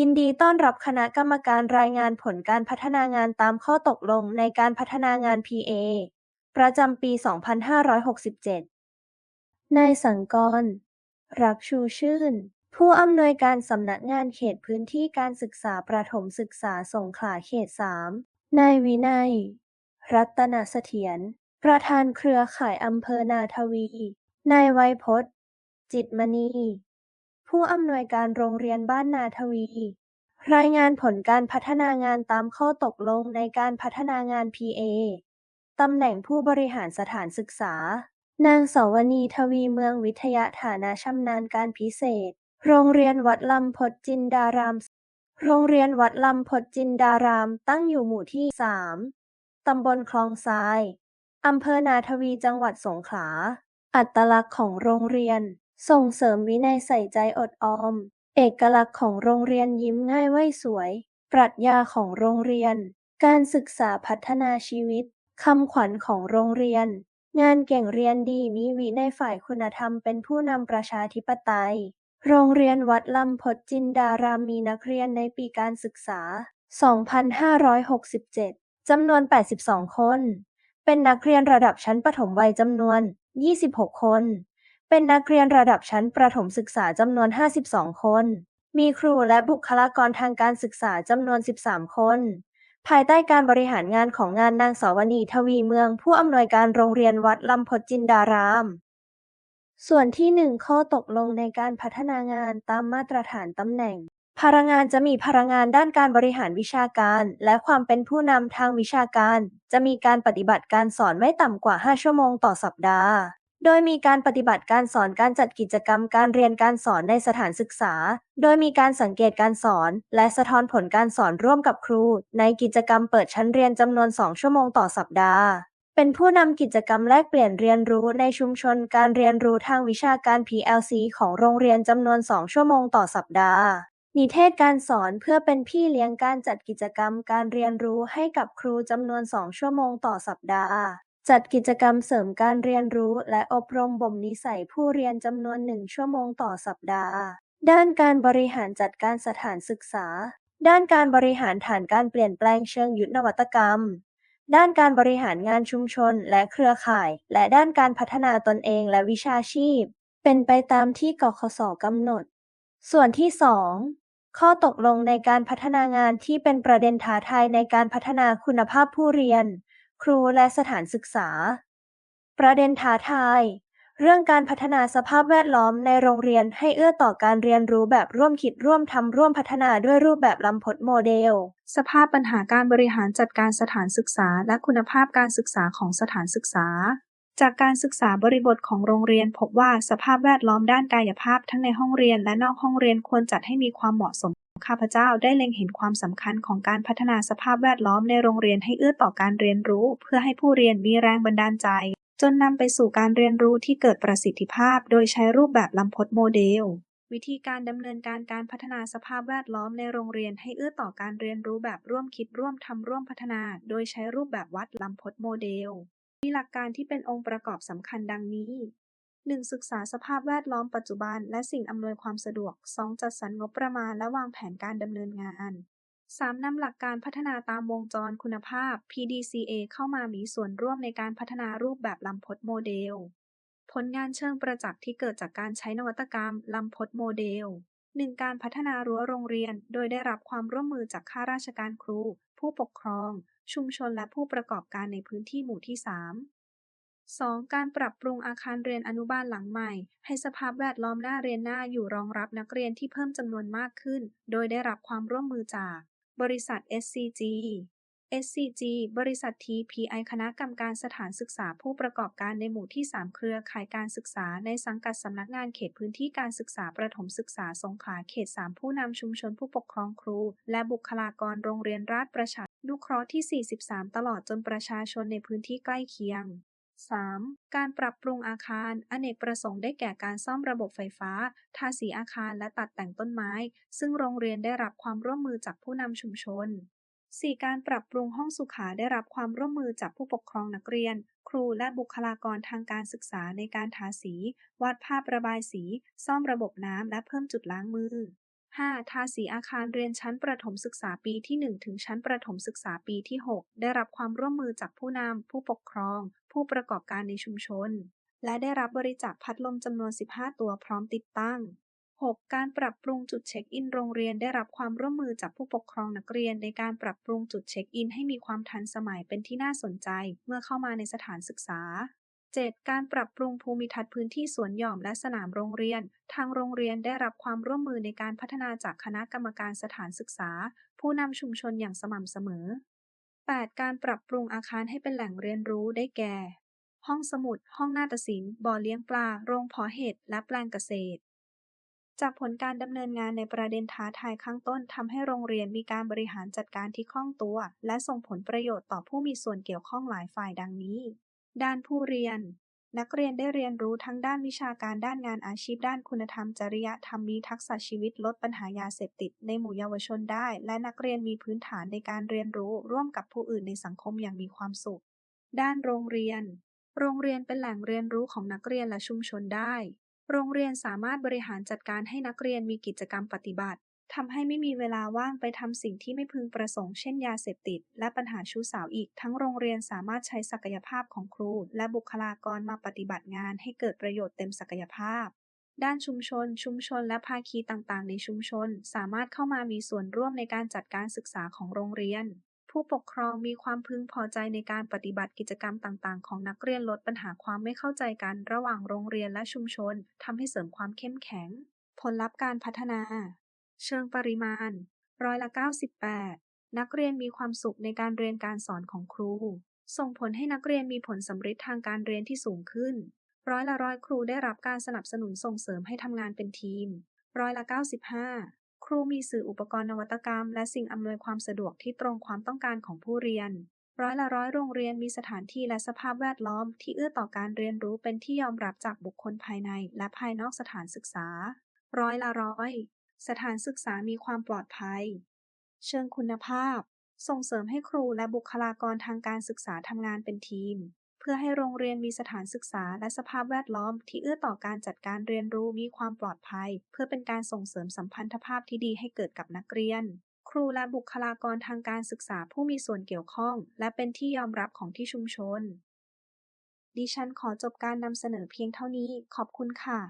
ยินดีต้อนรับคณะกรรมการรายงานผลการพัฒนางานตามข้อตกลงในการพัฒนางาน PA ประจำปี 2567 นายสังกร รักชูชื่น ผู้อำนวยการสำนักงานเขตพื้นที่การศึกษาประถมศึกษาสงขลาเขต 3 นายวินัย รัตนเสถียร ประธานเครือข่ายอำเภอนาทวี นายไวยพจน์ จิตมณี ผู้อำนวยการโรงเรียนบ้านนาทวี รายงานผลการพัฒนางานตามข้อตกลงในการพัฒนางาน PA ตำแหน่งผู้บริหารสถานศึกษา นางสาวนีทวีเมืองวิทยาฐานะชำนาญการพิเศษ โรงเรียนวัดลำพดจินดาราม โรงเรียนวัดลำพดจินดารามตั้งอยู่หมู่ที่ 3 ตำบลคลองทราย อำเภอนาทวีจังหวัดสงขลา อัตลักษณ์ของโรงเรียน ส่งเสริมวินัยใส่ใจอดออม เอกลักษณ์ของโรงเรียนยิ้มง่ายไหวสวย ปรัชญาของโรงเรียน การศึกษาพัฒนาชีวิต คำขวัญของโรงเรียน งานเก่งเรียนดีมีวินัยฝ่ายคุณธรรมเป็นผู้นำประชาธิปไตย โรงเรียนวัดลำพดจินดารามมีนักเรียนในปีการศึกษา 2567 จำนวน 82 คน เป็นนักเรียนระดับชั้นประถมวัยจำนวน 26 คน เป็นนักเรียนระดับชั้นประถมศึกษาจำนวน 52 คน มีครูและบุคลากรทางการศึกษาจำนวน 13 คน ภายใต้การบริหารงานของงานนางสาวนีทวีเมืองผู้อำนวยการโรงเรียนวัดลำพดจินดาราม ส่วนที่ 1 ข้อตกลงในการพัฒนางานตามมาตรฐานตำแหน่งพนักงานจะมีพนักงานด้านการบริหารวิชาการ และความเป็นผู้นำทางวิชาการ จะมีการปฏิบัติการสอนไม่ต่ำกว่า 5 ชั่วโมงต่อสัปดาห์ โดยมีการปฏิบัติการสอนการจัดกิจกรรมการเรียนการสอนในสถานศึกษา โดยมีการสังเกตการสอน และสะท้อนผลการสอนร่วมกับครู ในกิจกรรมเปิดชั้นเรียนจำนวน 2 ชั่วโมงต่อสัปดาห์ เป็นผู้นำกิจกรรมแลกเปลี่ยนเรียนรู้ในชุมชนการเรียนรู้ทางวิชาการ PLC ของโรงเรียนจำนวน 2 ชั่วโมงต่อสัปดาห์นิเทศการสอนเพื่อเป็นพี่เลี้ยงการจัดกิจกรรมการเรียนรู้ให้กับครูจำนวน 2 ชั่วโมงต่อสัปดาห์ จัดกิจกรรมเสริมการเรียนรู้และอบรมบ่มนิสัยผู้เรียนจำนวน 1 ชั่วโมงต่อสัปดาห์ ด้านการบริหารจัดการสถานศึกษา ด้านการบริหารฐานการเปลี่ยนแปลงเชิงยุทธนวัตกรรม ด้านการบริหารงานชุมชนและเครือข่าย และด้านการพัฒนาตนเองและวิชาชีพ เป็นไปตามที่กคสกำหนด ส่วนที่ 2 ข้อตกลงในการพัฒนางานที่เป็นประเด็นท้าทายในการพัฒนาคุณภาพผู้เรียน ครูและสถานศึกษา ประเด็นท้าทาย เรื่องการพัฒนาสภาพแวดล้อมในโรงเรียนให้เอื้อต่อการเรียนรู้แบบร่วมคิดร่วมทำร่วมพัฒนาด้วยรูปแบบลำพดโมเดล สภาพปัญหาการบริหารจัดการสถานศึกษา และคุณภาพการศึกษาของสถานศึกษาจากการศึกษาบริบทของโรงเรียน พบว่าสภาพแวดล้อมด้านกายภาพทั้งในห้องเรียนและนอกห้องเรียนควรจัดให้มีความเหมาะสม ข้าพเจ้าได้เล็งเห็นความสำคัญของการพัฒนาสภาพแวดล้อมในโรงเรียนให้เอื้อต่อการเรียนรู้ เพื่อให้ผู้เรียนมีแรงบันดาลใจ จนนำไปสู่การเรียนรู้ที่เกิดประสิทธิภาพ โดยใช้รูปแบบลำพดโมเดล วิธีการดำเนินการการพัฒนาสภาพแวดล้อมในโรงเรียนให้เอื้อต่อการเรียนรู้แบบร่วมคิดร่วมทำร่วมพัฒนา โดยใช้รูปแบบวัดลำพดโมเดล มีหลักการที่เป็นองค์ประกอบสำคัญดังนี้ 1. ศึกษาสภาพแวดล้อมปัจจุบัน และสิ่งอำนวยความสะดวก 2. จัดสรรงบประมาณและวางแผนการดำเนินงาน 3. นำหลักการพัฒนาตามวงจรคุณภาพ PDCA เข้ามามีส่วนร่วมในการพัฒนารูปแบบลำพดโมเดล ผลงานเชิงประจักษ์ที่เกิดจากการใช้นวัตกรรมลำพดโมเดล 1. การพัฒนารั้วโรงเรียน โดยได้รับความร่วมมือจากข้าราชการครู ผู้ปกครอง ชุมชนและผู้ประกอบการในพื้นที่หมู่ที่ 3 2. การปรับปรุงอาคารเรียนอนุบาลหลังใหม่ ให้สภาพแวดล้อมหน่าเรียนหน่าอยู่รองรับนักเรียนที่เพิ่มจำนวนมากขึ้น โดยได้รับความร่วมมือจาก บริษัท SCG SCG บริษัท TPI คณะกรรมการสถานศึกษาผู้ประกอบการในหมู่ที่ 3 เครือข่ายการศึกษาในสังกัดสำนักงานเขตพื้นที่การศึกษาประถมศึกษาสงขลาเขต 3 ผู้นำชุมชนผู้ปกครองครู และบุคลากรโรงเรียนราชประชานุเคราะห์ที่ 43 ตลอดจนประชาชนในพื้นที่ใกล้เคียง 3. การปรับปรุงอาคาร อเนกประสงค์ได้แก่การซ่อมระบบไฟฟ้า ทาสีอาคาร และตัดแต่งต้นไม้ ซึ่งโรงเรียนได้รับความร่วมมือจากผู้นำชุมชน 4. การปรับปรุงห้องสุขาได้รับความร่วมมือจากผู้ปกครองนักเรียน ครูและบุคลากรทางการศึกษาในการทาสี วาดภาพระบายสี ซ่อมระบบน้ำ และเพิ่มจุดล้างมือ 5. ทาสีอาคารเรียนชั้นประถมศึกษาปีที่ 1 ถึงชั้นประถมศึกษาปีที่ 6 ได้รับความร่วมมือจากผู้นำ ผู้ปกครอง ผู้ประกอบการในชุมชน และได้รับบริจาคพัดลมจำนวน 15 ตัวพร้อมติดตั้ง 6. การปรับปรุงจุดเช็คอินโรงเรียนได้รับความร่วมมือจากผู้ปกครองนักเรียนในการปรับปรุงจุดเช็คอินให้มีความทันสมัยเป็นที่น่าสนใจเมื่อเข้ามาในสถานศึกษา 7. การปรับปรุงภูมิทัศน์พื้นที่สวนหย่อมและสนามโรงเรียน ทางโรงเรียนได้รับความร่วมมือในการพัฒนาจากคณะกรรมการสถานศึกษา ผู้นำชุมชนอย่างสม่ำเสมอ 8. การปรับปรุงอาคารให้เป็นแหล่งเรียนรู้ได้แก่ ห้องสมุด ห้องนาฏศิลป์ บ่อเลี้ยงปลา โรงเพาะเห็ด และแปลงเกษตร จากผลการดำเนินงานในประเด็นท้าทายข้างต้นทำให้โรงเรียนมีการบริหารจัดการที่คล่องตัว และส่งผลประโยชน์ต่อผู้มีส่วนเกี่ยวข้องหลายฝ่ายดังนี้ ด้านผู้เรียน นักเรียนได้เรียนรู้ทั้งด้านวิชาการด้านงานอาชีพด้านคุณธรรมจริยธรรมมีทักษะชีวิตลดปัญหายาเสพติดในหมู่เยาวชนได้ และนักเรียนมีพื้นฐานในการเรียนรู้ร่วมกับผู้อื่นในสังคมอย่างมีความสุข ด้านโรงเรียน โรงเรียนเป็นแหล่งเรียนรู้ของนักเรียนและชุมชนได้ โรงเรียนสามารถบริหารจัดการให้นักเรียนมีกิจกรรมปฏิบัติ ทำให้ไม่มีเวลาว่างไปทำสิ่งที่ไม่พึงประสงค์เช่นยาเสพติด และปัญหาชู้สาวอีก ทั้งโรงเรียนสามารถใช้ศักยภาพของครู และบุคลากรมาปฏิบัติงานให้เกิดประโยชน์เต็มศักยภาพ ด้านชุมชน ชุมชนและภาคีต่างๆ ในชุมชน สามารถเข้ามามีส่วนร่วมในการจัดการศึกษาของโรงเรียน ผู้ปกครองมีความพึงพอใจในการปฏิบัติกิจกรรมต่างๆ ของนักเรียนลดปัญหาความไม่เข้าใจกันระหว่างโรงเรียนและชุมชนทำให้เสริมความเข้มแข็ง ผลลัพธ์การพัฒนา เชิงปริมาณ ร้อยละ 98 นักเรียนมีความสุขในการเรียนการสอนของครู ส่งผลให้นักเรียนมีผลสำเร็จทางการเรียนที่สูงขึ้น ร้อยละร้อยครูได้รับการสนับสนุนส่งเสริมให้ทำงานเป็นทีม ร้อยละ 95 ครูมีสื่ออุปกรณ์นวัตกรรม และสิ่งอำนวยความสะดวกที่ตรงความต้องการของผู้เรียน ร้อยละร้อยโรงเรียนมีสถานที่และสภาพแวดล้อม ที่เอื้อต่อการเรียนรู้เป็นที่ยอมรับจากบุคคลภายใน และภายนอกสถานศึกษา ร้อยละร้อย สถานศึกษามีความปลอดภัย เชิงคุณภาพ ส่งเสริมให้ครูและบุคลากรทางการศึกษาทำงานเป็นทีม เพื่อให้โรงเรียนมีสถานศึกษาและสภาพแวดล้อมที่เอื้อต่อการจัดการเรียนรู้มีความปลอดภัย เพื่อเป็นการส่งเสริมสัมพันธภาพที่ดีให้เกิดกับนักเรียน ครูและบุคลากรทางการศึกษาผู้มีส่วนเกี่ยวข้อง และเป็นที่ยอมรับของที่ชุมชน ดิฉันขอจบการนำเสนอเพียงเท่านี้ ขอบคุณค่ะ